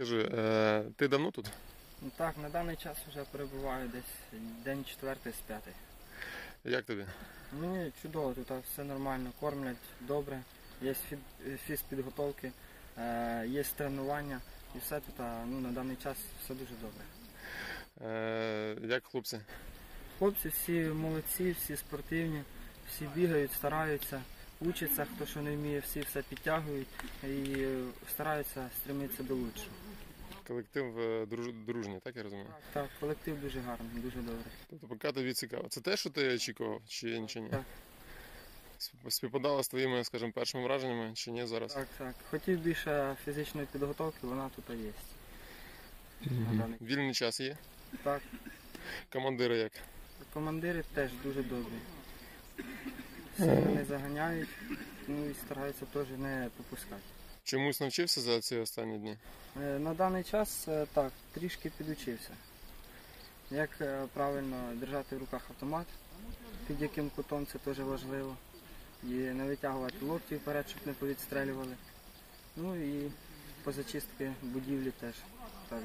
Скажи, е, ти давно тут? Ну так, на даний час вже перебуваю десь день четвертий з п'ятий. Як тобі? Мені чудово, тут все нормально, кормлять добре, є фі- фізпідготовки, е, є тренування і все тут ну, на даний час все дуже добре. Е, як хлопці? Хлопці всі молодці, всі спортивні, всі бігають, стараються, учаться, хто що не вміє, всі все підтягують і е, стараються стремитися до лучшого. Колектив е, дружній, так я розумію? Так, так, колектив дуже гарний, дуже добрий. Тобто поки тобі цікаво. Це те, що ти очікував, чи, ні? Так. Сп- Співпадало з твоїми, скажімо, першими враженнями, чи ні зараз? Так, так. Хотів більше фізичної підготовки, вона тут є. Даний Вільний час є? Так, Командири як? командири теж дуже добрі. Сильно не заганяють, ну і стараються теж не попускати. Чомусь навчився за ці останні дні? Е, На даний час е, так, трішки підучився. Як е, правильно держати в руках автомат, під яким кутом це теж важливо. І не витягувати локті вперед, щоб не повідстрелювали. Ну і по зачистки будівлі теж. Так.